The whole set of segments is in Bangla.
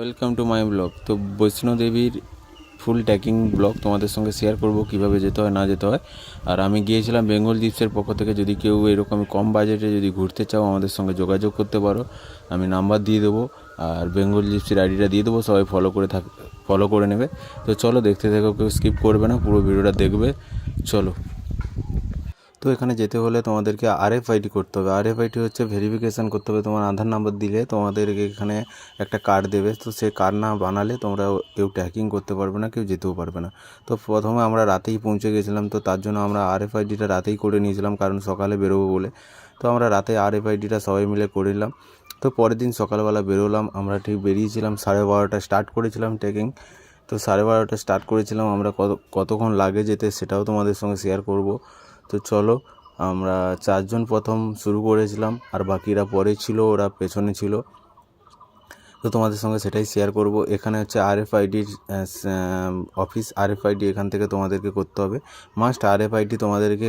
ওয়েলকাম টু মাই ব্লগ তো বৈষ্ণোদেবীর ফুল ট্যাকিং ব্লগ তোমাদের সঙ্গে শেয়ার করব কীভাবে যেতে হয়, না যেতে হয়। আর আমি গিয়েছিলাম বেঙ্গল জিপসের পক্ষ থেকে। যদি কেউ এরকম কম বাজেটে যদি ঘুরতে চাও, আমাদের সঙ্গে যোগাযোগ করতে পারো। আমি নাম্বার দিয়ে দেবো আর বেঙ্গল জিপসির আইডিটা দিয়ে দেবো, সবাই ফলো করে থাক ফলো করে নেবে। তো চলো দেখতে থাকো, কেউ স্কিপ করবে না, পুরো ভিডিওটা দেখবে। চলো। তো এখানে যেতে হলে তোমাদেরকে আরএফআইডি করতে হবে। আরএফআইডি হচ্ছে ভেরিফিকেশান করতে হবে। তোমার আধার নাম্বার দিলে তোমাদেরকে এখানে একটা কার্ড দেবে। তো সে কার্ড না বানালে তোমরা কেউ ট্র্যাকিং করতে পারবে না, কেউ যেতেও পারবে না। তো প্রথমে আমরা রাতেই পৌঁছে গেছিলাম। তো তার জন্য আমরা আরএফআইডিটা রাতেই করে নিয়েছিলাম, কারণ সকালে বেরোবো বলে। তো আমরা রাতে আরএফআইডিটা সবাই মিলে করে নিলাম। তো পরের দিন সকালবেলা বেরোলাম। আমরা ঠিক বেরিয়েছিলাম, সাড়ে বারোটা স্টার্ট করেছিলাম ট্রেকিং তো সাড়ে বারোটা স্টার্ট করেছিলাম। আমরা কত, কতক্ষণ লাগে যেতে সেটাও তোমাদের সঙ্গে শেয়ার করব। তো চলো, আমরা চারজন প্রথম শুরু করেছিলাম, আর বাকিরা পরে ছিল, ওরা পেছনে ছিল। তো তোমাদের সঙ্গে সেটাই শেয়ার করব। এখানে হচ্ছে আর আরএফআইডির অফিস আরএফআইডি এখান থেকে তোমাদেরকে করতে হবে। মাস্ট আর আরএফআইডি তোমাদেরকে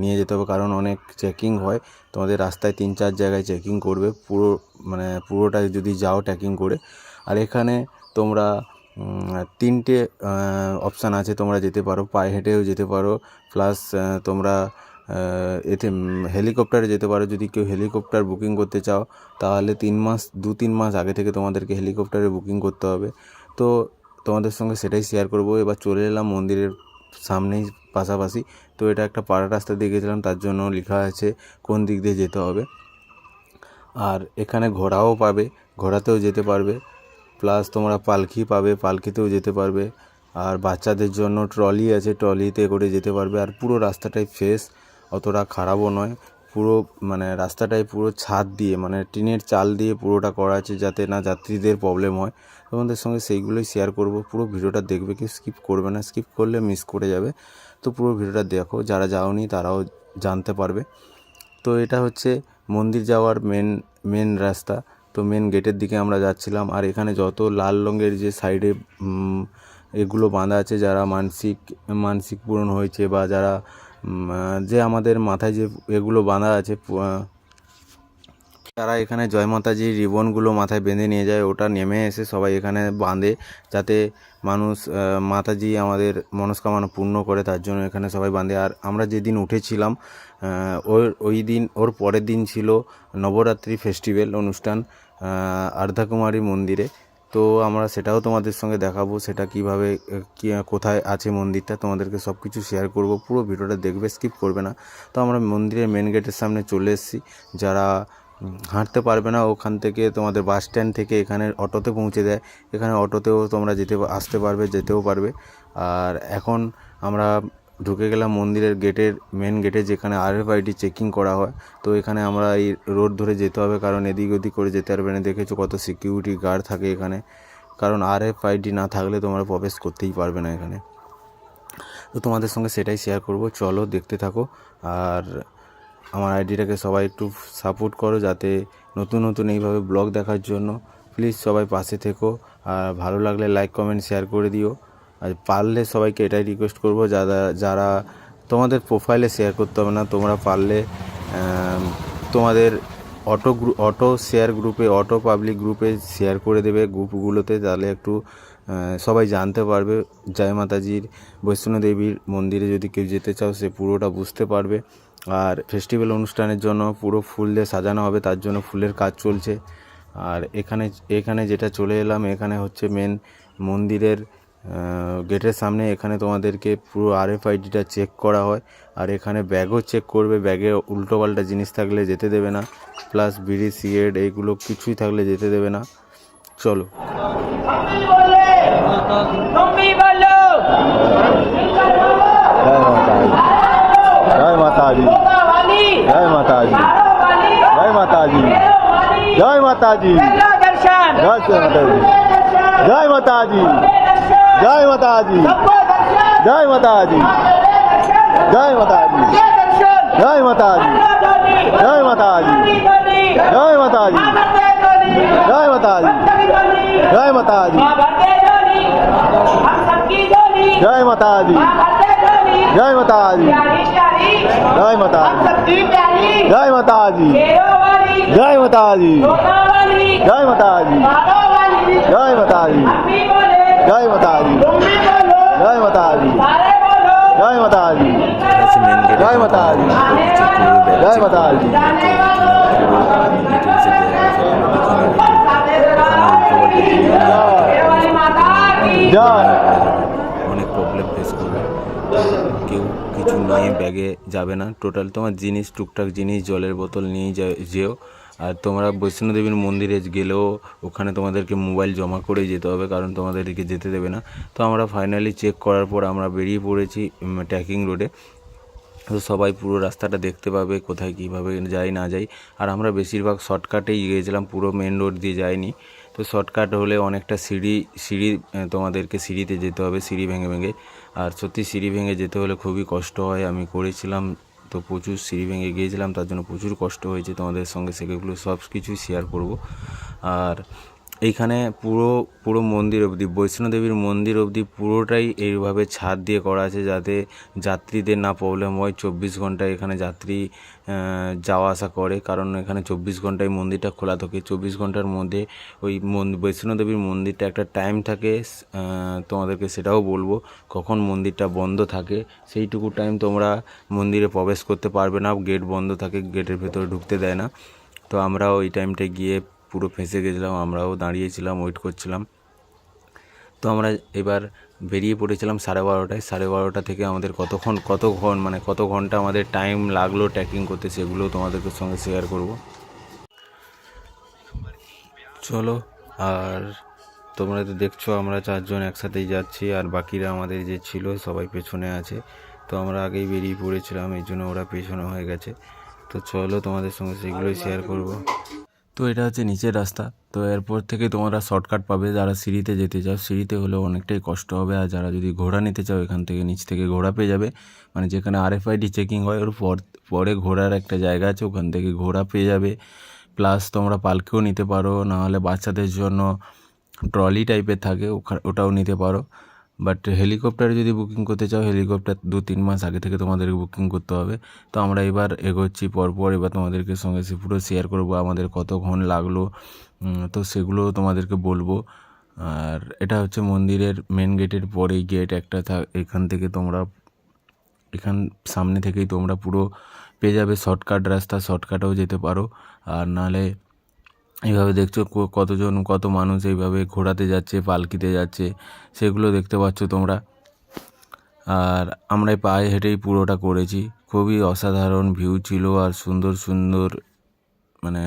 নিয়ে যেতে হবে, কারণ অনেক চেকিং হয়। তোমাদের রাস্তায় তিন চার জায়গায় চেকিং করবে, পুরো মানে পুরোটা যদি যাও ট্যাকিং করে। আর এখানে তোমরা তিনটে অপশান আছে, তোমরা যেতে পারো, পায়ে হেঁটেও যেতে পারো প্লাস তোমরা এতে হেলিকপ্টারে যেতে পারো, যদি কেউ হেলিকপ্টার বুকিং করতে চাও, তাহলে তিন মাস, দু তিন মাস আগে থেকে তোমাদেরকে হেলিকপ্টারে বুকিং করতে হবে। তো, তোমাদের সঙ্গে সেটাই শেয়ার করব। এবার চলে এলাম মন্দিরের সামনেই, পাশাপাশি। তো, এটা একটা পাড়া রাস্তা দিয়ে গেছিলাম, তার জন্য লেখা আছে, কোন দিক দিয়ে যেতে হবে। আর এখানে ঘোড়াও পাবে, ঘোড়াতেও যেতে পারবে। প্লাস তোমরা পালকি পাবে, পালকিতেও যেতে পারবে। আর বাচ্চাদের জন্য ট্রলি আছে, ট্রলিতে করে যেতে পারবে। আর পুরো রাস্তাটাই ফ্রেশ অতটা খারাপও নয়। পুরো মানে রাস্তাটাই পুরো ছাদ দিয়ে মানে টিনের চাল দিয়ে পুরোটা করা আছে যাতে না যাত্রীদের প্রবলেম হয়। তোমাদের সঙ্গে সেইগুলোই শেয়ার করব। পুরো ভিডিওটা দেখবে কি স্কিপ করবে না। স্কিপ করলে মিস করে যাবে। তো পুরো ভিডিওটা দেখো। যারা যাওনি তারাও জানতে পারবে। তো এটা হচ্ছে মন্দির যাওয়ার মেন মেন রাস্তা। তো মেন গেটের দিকে আমরা যাচ্ছিলাম। আর এখানে যত লাল রঙের যে সাইডে এগুলো বাঁধা আছে, যারা মানসিক মানসিক পূরণ হয়েছে বা যারা যে আমাদের মাথায় যে এগুলো বাঁধা আছে তারা এখানে জয় মাতাজির রিবনগুলো মাথায় বেঁধে নিয়ে যায়, ওটা নেমে এসে সবাই এখানে বাঁধে যাতে মানুষ মাতাজি আমাদের মনস্কামনা পূর্ণ করে, তার জন্য এখানে সবাই বাঁধে। আর আমরা যেদিন উঠেছিলাম ওর, ওই দিন, ওর পরের দিন ছিল নবরাত্রি ফেস্টিভ্যাল অনুষ্ঠান আর্ধাকুমারী মন্দিরে। তো আমরা সেটাও তোমাদের সঙ্গে দেখাবো, সেটা কীভাবে কোথায় আছে মন্দিরটা, তোমাদেরকে সব কিছু শেয়ার করব। পুরো ভিডিওটা দেখবে স্কিপ করবে না। তো আমরা মন্দিরের মেন গেটের সামনে চলে এসেছি। যারা হাঁটতে পারবে না, ওখান থেকে তোমাদের বাস স্ট্যান্ড থেকে এখানে অটোতে পৌঁছে দেয়। এখানে অটোতেও তোমরা যেতে আসতে পারবে, যেতেও পারবে। আর এখন আমরা ঢুকে গেলাম মন্দিরের গেটের মেন গেটে যেখানে আরএফআইডি চেকিং করা হয়। তো এখানে আমরা এই রোড ধরে যেতে হবে, কারণ এদিক ওদিক করে যেতে পারবে না। দেখেছ কত সিকিউরিটি গার্ড থাকে এখানে। কারণ আরএফআইডি না থাকলে তোমরা প্রবেশ করতেই পারবে না এখানে। তো তোমাদের সঙ্গে সেটাই শেয়ার করব। চলো দেখতে থাকো। আর আমার আইডিটাকে সবাই একটু সাপোর্ট করো যাতে নতুন নতুন এইভাবে ব্লগ দেখার জন্য। প্লিজ সবাই পাশে থেকো আর ভালো লাগলে লাইক কমেন্ট শেয়ার করে দিও। আর পারলে সবাইকে এটাই রিকোয়েস্ট করব যারা যারা তোমাদের প্রোফাইলে শেয়ার করতে হবে না, তোমরা পারলে তোমাদের অটো অটো শেয়ার গ্রুপে অটো পাবলিক গ্রুপে শেয়ার করে দেবে গ্রুপগুলোতে তাহলে একটু সবাই জানতে পারবে। জয় মাতাজির বৈষ্ণোদেবীর মন্দিরে যদি কেউ যেতে চাও, সে পুরোটা বুঝতে পারবে। আর ফেস্টিভ্যাল অনুষ্ঠানের জন্য পুরো ফুল দিয়ে সাজানো হবে, তার জন্য ফুলের কাজ চলছে। আর এখানে এখানে যেটা চলে এলাম, এখানে হচ্ছে মেন মন্দিরের গেটের সামনে এখানে তোমাদেরকে পুরো আরএফআইডিটা চেক করা হয়। আর এখানে ব্যাগও চেক করবে, ব্যাগে উল্টোপাল্টা জিনিস থাকলে যেতে দেবে না। প্লাস বিড়ি, সিগারেট, এইগুলো কিছুই থাকলে যেতে দেবে না। চলো। তুমি বলো জয় মাতাজি জয় মাতাজি জয় মাতাজি জয় মাতাজি জয় মাতাজি জয় মাতাজি জয় মাতাজি জয় মাতাজি জয় মাতাজি জয় মাতাজি জয় মাতাজি জয় মাতাজি জয় মাতাজি জয় মাতাজি জয় মাতাজি জয় মাতাজি জয় মাতাজি জয় মাতাজি জয় মাতাজি জয় जय माता जी जय माता जी जय माता जी जय माता जी जय माता जी जय माता जी जय माता जी जय माता जी जय माता जी जय माता जी जय माता जी নিয়ে ব্যাগে যাবে না। টোটাল তোমার জিনিস, টুকটাক জিনিস, জলের বোতল নিয়ে যেও। আর তোমরা বৈষ্ণোদেবীর মন্দিরে গেলেও ওখানে তোমাদেরকে মোবাইল জমা করে যেতে হবে, কারণ তোমাদেরকে যেতে দেবে না। তো আমরা ফাইনালি চেক করার পর আমরা বেরিয়ে পড়েছি ট্যাকিং রোডে তো সবাই পুরো রাস্তাটা দেখতে পাবে, কোথায় কীভাবে যাই না যাই। আর আমরা বেশিরভাগ শর্টকাটেই গিয়েছিলাম, পুরো মেন রোড দিয়ে যাইনি। তো শর্টকাট হলে অনেকটা সিঁড়ি সিঁড়ি তোমাদেরকে সিঁড়িতে যেতে হবে, সিঁড়ি ভেঙে ভেঙে। আর সত্যি সিঁড়ি ভেঙে যেতে হলে খুবই কষ্ট হয়। আমি করেছিলাম তো প্রচুর সিঁড়ি ভেঙে গিয়েছিলাম, তার জন্য প্রচুর কষ্ট হয়েছে তোমাদের সঙ্গে, সেগুলো সব কিছুই শেয়ার করব। আর এইখানে পুরো পুরো মন্দির অবধি বৈষ্ণোদেবীর মন্দির অবধি পুরোটাই এইভাবে ছাদ দিয়ে করা আছে যাতে যাত্রীদের না প্রবলেম হয়। চব্বিশ ঘণ্টা এখানে যাত্রী যাওয়া আসা করে। কারণ এখানে চব্বিশ ঘন্টায় মন্দিরটা খোলা থাকে। চব্বিশ ঘণ্টার মধ্যে ওই বৈষ্ণোদেবীর মন্দিরটা একটা টাইম থাকে তোমাদেরকে সেটাও বলব। কখন মন্দিরটা বন্ধ থাকে, সেইটুকু টাইম তোমরা মন্দিরে প্রবেশ করতে পারবে না। গেট বন্ধ থাকে গেটের ভেতরে ঢুকতে দেয় না। তো আমরা ওই টাইমটা গিয়ে পুরো ফেঁসে গেছিলাম, আমরাও দাঁড়িয়েছিলাম ওয়েট করছিলাম। তো আমরা এবার বেরিয়ে পড়েছিলাম সাড়ে বারোটায়। সাড়ে বারোটা থেকে আমাদের কতক্ষণ কত ঘন মানে কত ঘণ্টা আমাদের টাইম লাগল ট্র্যাকিং করতে সেগুলো তোমাদেরকে সঙ্গে শেয়ার করব। চলো, আর তোমরা তো দেখছ আমরা চারজন একসাথেই যাচ্ছি, আর বাকিরা আমাদের যে ছিল সবাই পেছনে আছে। তো আমরা আগেই বেরিয়ে পড়েছিলাম, এই জন্য ওরা পেছনে হয়ে গেছে। তো চলো তোমাদের সঙ্গে সেগুলোই শেয়ার করব। তো এটা হচ্ছে নিচের রাস্তা। তো এরপর থেকে তোমরা শর্টকাট পাবে। যারা সিঁড়িতে যেতে চাও, সিঁড়িতে হলে অনেকটাই কষ্ট হবে। আর যারা যদি ঘোড়া নিতে চাও, এখান থেকে নিচ থেকে ঘোড়া পেয়ে যাবে। মানে যেখানে আরএফআইডি চেকিং হয়, ওর পর, পরে ঘোড়ার একটা জায়গা আছে, ওখান থেকে ঘোড়া পেয়ে যাবে। প্লাস তোমরা পালকেও নিতে পারো, নাহলে বাচ্চাদের জন্য ট্রলি টাইপের থাকে, ওখা- ওটাও নিতে পারো। বাট হেলিকপ্টারে যদি বুকিং করতে চাও হেলিকপ্টার দু তিন মাস আগে থেকে তোমাদেরকে বুকিং করতে হবে। তো আমরা এবার এগোচ্ছি, পরপর এবার তোমাদেরকে সঙ্গে সে পুরো শেয়ার করব, আমাদের কতক্ষণ লাগল। তো সেগুলো তোমাদেরকে বলব। আর এটা হচ্ছে মন্দিরের মেন গেটের পরেই গেট একটা থাক এখান থেকে তোমরা, এখান সামনে থেকেই তোমরা পুরো পেয়ে যাবে শর্টকাট রাস্তা শর্টকাটেও যেতে পারো। আর নাহলে এইভাবে দেখছ কতজন, কত মানুষ এইভাবে ঘোরাতে যাচ্ছে, পালকিতে যাচ্ছে, সেগুলো দেখতে পাচ্ছ তোমরা। আর আমরা পায়ে হেঁটেই পুরোটা করেছি। খুবই অসাধারণ ভিউ ছিল আর সুন্দর সুন্দর মানে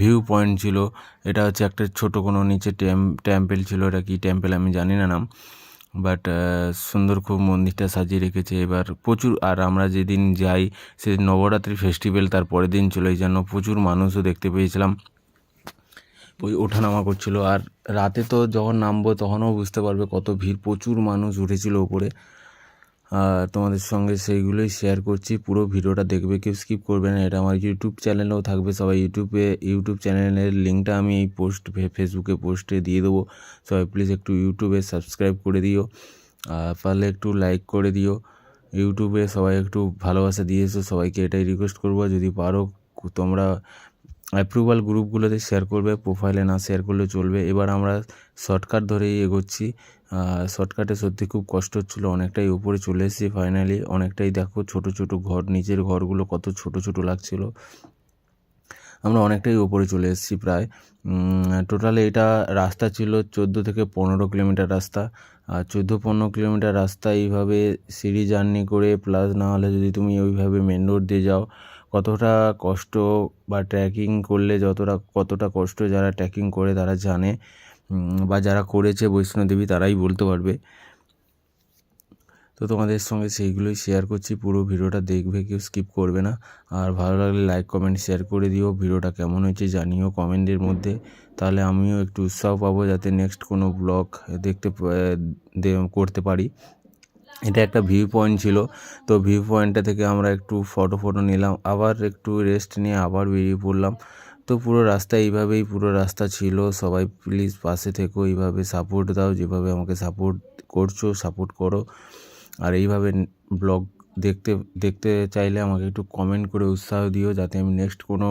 ভিউ পয়েন্ট ছিল। এটা হচ্ছে একটা ছোট কোনো নিচে টেম টেম্পেল ছিল, এটা কি টেম্পেল আমি জানি না নাম। বাট সুন্দর খুব মন্দিরটা সাজিয়ে রেখেছে এবার প্রচুর। আর আমরা যেদিন যাই, সেদিন নবরাত্রি ফেস্টিভ্যাল তার পরের দিন ছিল এই জন্য প্রচুর মানুষও দেখতে পেয়েছিলাম। ওঠানামা করছিল। আর রাতে তো যখন নামবো তখনও বুঝতে পারবে কত ভিড়। প্রচুর মানুষ উঠেছিল ওপরে তোমাদের সঙ্গে সেইগুলোই শেয়ার করছি। পুরো ভিডিওটা দেখবে, কেউ স্কিপ করবে না। এটা আমার ইউটিউব চ্যানেলেও থাকবে। সবাই ইউটিউবে ইউটিউব চ্যানেলের লিঙ্কটা আমি এই পোস্ট ফেসবুকে পোস্টে দিয়ে দেবো। সবাই প্লিজ একটু ইউটিউবে সাবস্ক্রাইব করে দিও। আর একটু লাইক করে দিও। ইউটিউবে সবাই একটু ভালোবাসা দিয়েছ। সবাইকে এটাই রিকোয়েস্ট করব। যদি পারো, তোমরা অ্যাপ্রুভাল গ্রুপগুলোতে শেয়ার করবে প্রোফাইলে না শেয়ার করলে চলবে। এবার আমরা শর্টকাট ধরেই এগোচ্ছি। শর্টকাটে সত্যি খুব কষ্ট হচ্ছিল, অনেকটাই উপরে চলে এসেছি ফাইনালি অনেকটাই দেখো ছোট ছোট ঘর নিচের ঘরগুলো কত ছোট ছোট লাগছিল। আমরা অনেকটাই উপরে চলে এসেছি প্রায়। টোটালে এটা রাস্তা ছিল চোদ্দ থেকে পনেরো কিলোমিটার রাস্তা। আর চোদ্দ পনেরো কিলোমিটার রাস্তা এইভাবে সিঁড়ি জার্নি করে প্লাস না হলে যদি তুমি ওইভাবে মেন রোড দিয়ে যাও কতটা কষ্ট বা ট্রেকিং করলে যতটা, কতটা কষ্ট যারা ট্রেকিং করে তারা জানে বা যারা করেছে বৈষ্ণোদেবী তারাই বলতে পারবে। তো তোমাদের সঙ্গে সেইগুলোই শেয়ার করছি, পুরো ভিডিওটা দেখবে, কেউ স্কিপ করবে না। আর ভালো লাগলে লাইক কমেন্ট শেয়ার করে দিও, ভিডিওটা কেমন হয়েছে জানিও কমেন্টের মধ্যে। তাহলে আমিও একটু উৎসাহ পাবো যাতে নেক্সট কোনো ব্লগ দেখতে করতে পারি। এটা একটা ভিউ পয়েন্ট ছিল। তো ভিউ পয়েন্টটা থেকে আমরা একটু ফটো ফটো নিলাম, আবার একটু রেস্ট নিয়ে আবার বেরিয়ে পড়লাম। তো পুরো রাস্তা এইভাবেই, পুরো রাস্তা ছিল। সবাই প্লিজ পাশে থেকো, এইভাবে সাপোর্ট দাও, যেভাবে আমাকে সাপোর্ট করছ সাপোর্ট করো। আর এইভাবে ব্লগ দেখতে দেখতে চাইলে আমাকে একটু কমেন্ট করে উৎসাহ দিও, যাতে আমি নেক্সট কোনো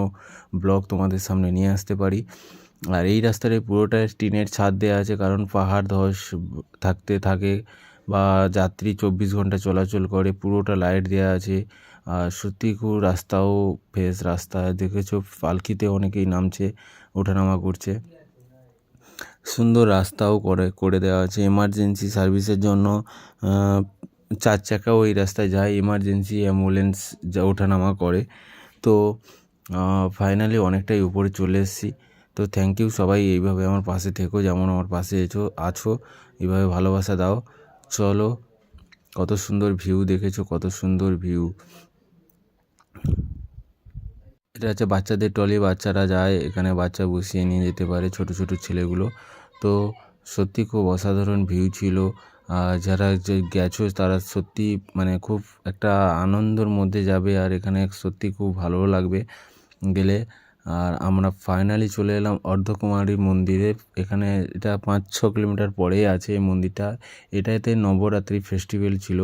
ব্লগ তোমাদের সামনে নিয়ে আসতে পারি। আর এই রাস্তাটায় পুরোটা টিনের ছাদ দেওয়া আছে, কারণ পাহাড় ধস থাকতে থাকে। বা যাত্রী চব্বিশ ঘণ্টা চলাচল করে, পুরোটা লাইট দেওয়া আছে। আর সত্যি খুব রাস্তাও ফ্রেশ রাস্তা। দেখেছ, পালকিতে অনেকেই নামছে, ওঠানামা করছে। সুন্দর রাস্তাও করে করে দেওয়া আছে। এমার্জেন্সি সার্ভিসের জন্য চার চাকাও এই রাস্তায় যায়। এমার্জেন্সি অ্যাম্বুলেন্স যা ওঠানামা করে। তো ফাইনালি অনেকটাই উপরে চলে এসেছি। তো থ্যাংক ইউ সবাই এইভাবে আমার পাশে থেকো, যেমন আমার পাশে এছো, আছো। এইভাবে ভালোবাসা দাও। চলো, কত সুন্দর ভিউ দেখেছ, কত সুন্দর ভিউ এটা হচ্ছে বাচ্চাদের টলি বাচ্চারা যায়, এখানে বাচ্চা বসিয়ে নিয়ে যেতে পারে ছোট ছোট ছেলেগুলো। তো সত্যি খুব অসাধারণ ভিউ ছিল। যারা যে গেছো, তারা সত্যি মানে খুব একটা আনন্দর মধ্যে যাবে, আর এখানে সত্যি খুব ভালো লাগবে। গেলে আর আমরা ফাইনালি চলে এলাম অর্ধকুমারী মন্দিরে। এখানে এটা পাঁচ ছ কিলোমিটার পরেই আছে এই মন্দিরটা। এটাতে নবরাত্রি ফেস্টিভ্যাল ছিল।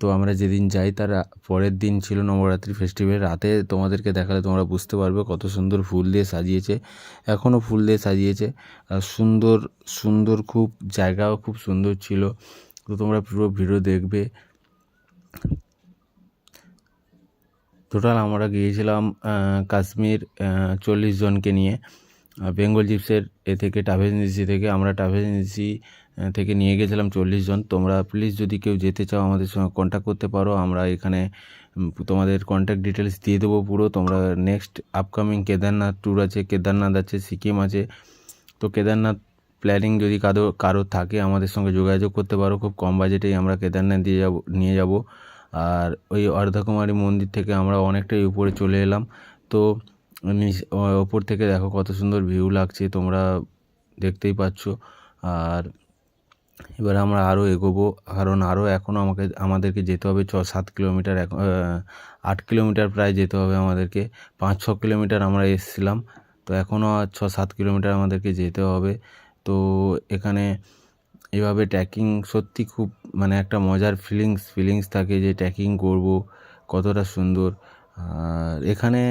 তো আমরা যেদিন যাই তার পরের দিন ছিল নবরাত্রি ফেস্টিভ্যাল রাতে তোমাদেরকে দেখালে তোমরা বুঝতে পারবে কত সুন্দর ফুল দিয়ে সাজিয়েছে। এখনও ফুল দিয়ে সাজিয়েছে। সুন্দর সুন্দর খুব জায়গাও খুব সুন্দর ছিল। তো তোমরা পুরো ভিডিও দেখবে। টোটাল আমরা গিয়েছিলাম কাশ্মীর চল্লিশ জনকে নিয়ে। বেঙ্গল জিপসের এ থেকে ট্রাভেল এজেন্সি থেকে আমরা ট্রাভেল এজেন্সি থেকে নিয়ে গেছিলাম চল্লিশ জন। তোমরা প্লিজ যদি কেউ যেতে চাও আমাদের সঙ্গে কন্ট্যাক্ট করতে পারো। আমরা এখানে তোমাদের কন্ট্যাক্ট ডিটেলস দিয়ে দেবো পুরো। তোমরা নেক্সট আপকামিং কেদারনাথ ট্যুর আছে, কেদারনাথ আছে, সিকিম আছে। তো কেদারনাথ প্ল্যানিং যদি কারও কারও থাকে আমাদের সঙ্গে যোগাযোগ করতে পারো। খুব কম বাজেটেই আমরা কেদারনাথ দিয়ে যাব, নিয়ে যাব। আর ওই অর্ধকুমারী মন্দির থেকে আমরা অনেকটাই উপরে চলে এলাম। তো ওপর থেকে দেখো কত সুন্দর ভিউ লাগছে, তোমরা দেখতেই পাচ্ছ। আর এবার আমরা আরও এগোবো, কারণ আরও এখনও আমাকে, আমাদেরকে যেতে হবে ছ, সাত কিলোমিটার আট কিলোমিটার প্রায় যেতে হবে আমাদেরকে। পাঁচ, ছ কিলোমিটার আমরা এসেছিলাম, তো এখনও ছ, সাত কিলোমিটার আমাদেরকে যেতে হবে। তো এখানে এভাবে ট্রেকিং সত্যি খুব মানে একটা মজার ফিলিংস ফিলিংস থাকে যে ট্রেকিং করব, কতটা সুন্দর। আর এখানে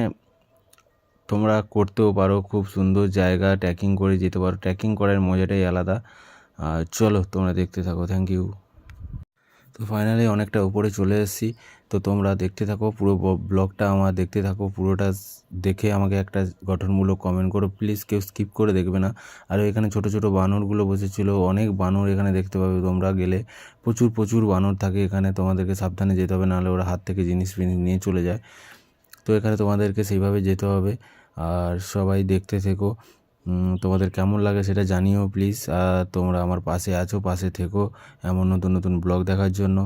তোমরা করতেও পারো, খুব সুন্দর জায়গা ট্রেকিং করে যেতে পারো। ট্রেকিং করার মজাটাই আলাদা। চলো, তোমরা দেখতে থাকো। থ্যাংক ইউ তো ফাইনালি অনেকটা উপরে চলে এসেছি। তো তোমরা দেখতে থাকো পুরো ব্লগটা আমার দেখতে থাকো, পুরোটা দেখে আমাকে একটা গঠনমূলক কমেন্ট করো। প্লিজ কেউ স্কিপ করে দেখবে না। আর এখানে ছোট ছোট বানরগুলো বসেছিল, অনেক বানর এখানে দেখতে পাবে তোমরা গেলে। প্রচুর প্রচুর বানর থাকে এখানে, তোমাদেরকে সাবধানে যেতে হবে, নাহলে ওরা হাত থেকে জিনিস ফিনিস নিয়ে চলে যায়। তো এখানে তোমাদেরকে সেইভাবে যেতে হবে। আর সবাই দেখতে থেকো। তোমাদের কেমন লাগে সেটা জানিও প্লিজ আর তোমরা আমার পাশে আছো, পাশে থেকো এমন নতুন নতুন ব্লগ দেখার জন্য।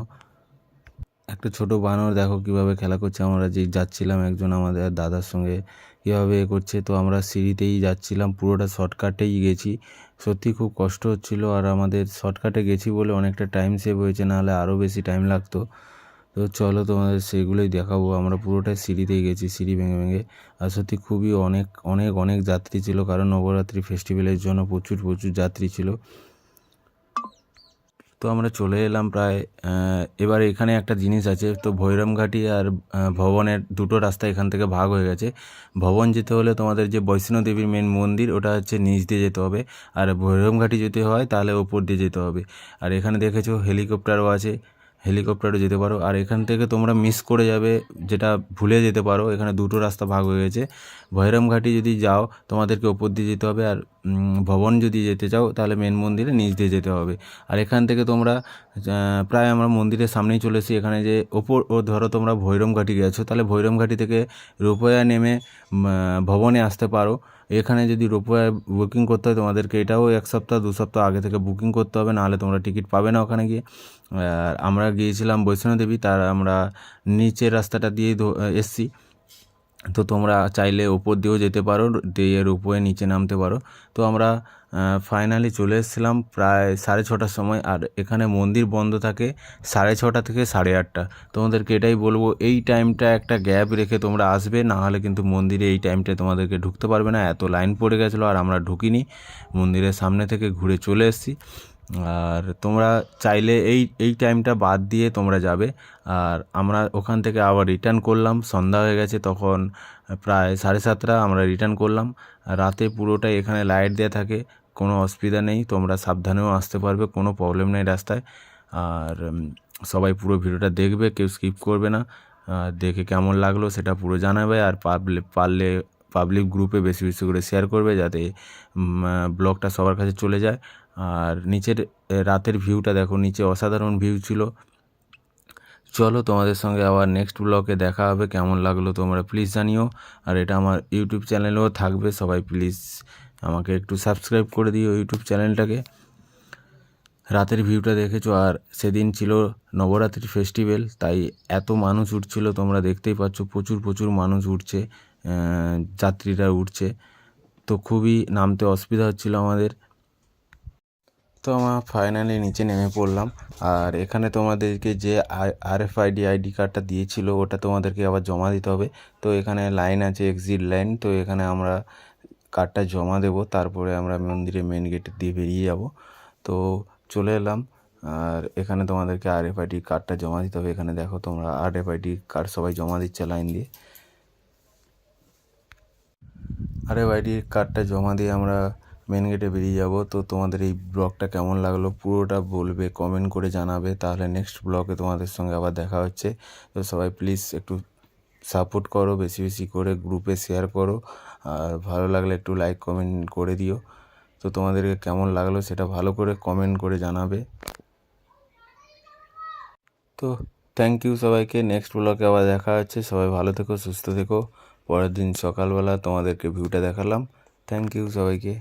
একটা ছোট বানর, দেখো কীভাবে খেলা করছে। আমরা যে যাচ্ছিলাম একজন আমাদের দাদার সঙ্গে, কীভাবে এ করছে। তো আমরা সিঁড়িতেই যাচ্ছিলাম, পুরোটা শর্টকাটেই গেছি। সত্যি খুব কষ্ট হচ্ছিল, আর আমাদের শর্টকাটে গেছি বলে অনেকটা টাইম সেভ হয়েছে, নাহলে আরও বেশি টাইম লাগতো। তো চলো তোমাদের সেগুলোই দেখাবো। আমরা পুরোটাই সিঁড়িতেই গেছি, সিঁড়ি ভেঙে ভেঙে। আর সত্যি খুবই অনেক অনেক অনেক যাত্রী ছিল। কারণ নবরাত্রি ফেস্টিভ্যালের জন্য প্রচুর প্রচুর যাত্রী ছিল। তো আমরা চলে এলাম প্রায় এবার এখানে একটা জিনিস আছে। তো ভৈরমঘাটি আর ভবনের দুটো রাস্তা এখান থেকে ভাগ হয়ে গেছে। ভবন যেতে হলে তোমাদের যে বৈষ্ণো দেবীর মেন মন্দির, ওটা হচ্ছে নিচ দিয়ে যেতে হবে। আর ভৈরমঘাটি যেতে হয়, তাহলে ওপর দিয়ে যেতে হবে। আর এখানে দেখেছ হেলিকপ্টারও আছে। হেলিকপ্টারও যেতে পারো। আর এখান থেকে তোমরা মিস করে যাবে, যেটা ভুলে যেতে পারো, এখানে দুটো রাস্তা ভাগ হয়ে গেছে। ভৈরমঘাটি যদি যাও, তোমাদেরকে ওপর দিয়ে যেতে হবে, আর ভবন যদি যেতে চাও, তাহলে মেন মন্দিরে নিচ দিয়ে যেতে হবে। আর এখান থেকে তোমরা প্রায় আমরা মন্দিরের সামনেই চলে এসেছি, এখানে যে ওপর, ও ধরো তোমরা ভৈরমঘাটি গেছো, তাহলে ভৈরমঘাটি থেকে রোপওয়ে নেমে ভবনে আসতে পারো। এখানে যদি রোপওয়ে বুকিং করতে হয় তোমাদেরকে এটাও এক সপ্তাহ, দু সপ্তাহ আগে থেকে বুকিং করতে হবে, নাহলে তোমরা টিকিট পাবে না ওখানে গিয়ে। আর আমরা গিয়েছিলাম বৈষ্ণোদেবী তার আমরা নিচের রাস্তাটা দিয়েই ধো- এসছি। তো তোমরা চাইলে ওপর দিয়েও যেতে পারো, দিয়ে রোপওয়ে নিচে নামতে পারো। তো আমরা ফাইনালি চলে এসেছিলাম প্রায় সাড়ে ছটার সময়। আর এখানে মন্দির বন্ধ থাকে সাড়ে ছটা থেকে সাড়ে আটটা। তোমাদেরকে এটাই বলব, এই টাইমটা একটা গ্যাপ রেখে তোমরা আসবে, না হলে কিন্তু মন্দিরে এই টাইমটায় তোমাদেরকে ঢুকতে পারবে না। এত লাইন পড়ে গেছিল আর আমরা ঢুকিনি। মন্দিরের সামনে থেকে ঘুরে চলে এসেছি। আর তোমরা চাইলে এই এই টাইমটা বাদ দিয়ে তোমরা যাবে। আর আমরা ওখান থেকে আবার রিটার্ন করলাম। সন্ধ্যা হয়ে গেছে তখন প্রায় সাড়ে সাতটা আমরা রিটার্ন করলাম। রাতে পুরোটাই এখানে লাইট দেওয়া থাকে। কোনো অসুবিধা নেই, তোমরা সাবধানেও আসতে পারবে, কোনো প্রবলেম নেই রাস্তায়। আর সবাই পুরো ভিডিওটা দেখবে, কেউ স্কিপ করবে না। দেখে কেমন লাগল সেটা পুরো জানাবে আর পাবলে, পারলে পাবলিক গ্রুপে বেশি বেশি করে শেয়ার করবে যাতে ব্লগটা সবার কাছে চলে যায়। আর, নিচের রাতের ভিউটা দেখো, নিচে অসাধারণ ভিউ ছিল। চলো তোমাদের সঙ্গে আবার নেক্সট ব্লগে দেখা হবে, কেমন লাগল তোমরা প্লিজ জানিও। আর, এটা আমার ইউটিউব চ্যানেলেও থাকবে, সবাই প্লিজ আমাকে একটু সাবস্ক্রাইব করে দিও ইউটিউব চ্যানেলটাকে রাতের ভিউটা দেখেছ, আর সেদিন ছিল নবরাত্রি ফেস্টিভ্যাল তাই এত মানুষ উঠছিল, তোমরা দেখতেই পাচ্ছ প্রচুর প্রচুর মানুষ উঠছে যাত্রীরা উঠছে। তো খুবই নামতে অসুবিধা হচ্ছিল আমাদের। তো আমার ফাইনালি নিচে নেমে পড়লাম, আর এখানে তোমাদেরকে যে আর এফ আইডি আইডি কার্ডটা দিয়েছিল, ওটা তোমাদেরকে আবার জমা দিতে হবে। তো এখানে লাইন আছে এক্সিট লাইন তো এখানে আমরা কার্ডটা জমা দেব, তারপরে আমরা মন্দিরে মেন গেট দিয়ে বেরিয়ে যাব। তো চলে এলাম, আর এখানে তোমাদেরকে আর এফ আইডি কার্ডটা জমা দিতে হবে। এখানে দেখো তোমরা আর এফ আইডি কার্ড সবাই জমা দিচ্ছে লাইন দিয়ে। আরে আইডি কার্ডটা জমা দিয়ে আমরা মেন গেটে বেরিয়ে যাব। তো তোমাদের এই ব্লগটা কেমন লাগল পুরোটা বলবে কমেন্ট করে জানাবে। তাহলে নেক্সট ব্লগে তোমাদের সঙ্গে আবার দেখা হচ্ছে। তো সবাই প্লিজ একটু সাপোর্ট করো, বেশি বেশি করে গ্রুপে শেয়ার করো। আর ভালো লাগলে একটু লাইক কমেন্ট করে দিও। তো তোমাদেরকে কেমন লাগল সেটা ভালো করে কমেন্ট করে জানাবে। তো থ্যাংক ইউ সবাইকে। নেক্সট ব্লগে আবার দেখা হচ্ছে। সবাই ভালো থেকো, সুস্থ থেকো। পরের দিন সকালবেলা তোমাদেরকে ভিউটা দেখালাম। থ্যাংক ইউ সবাইকে।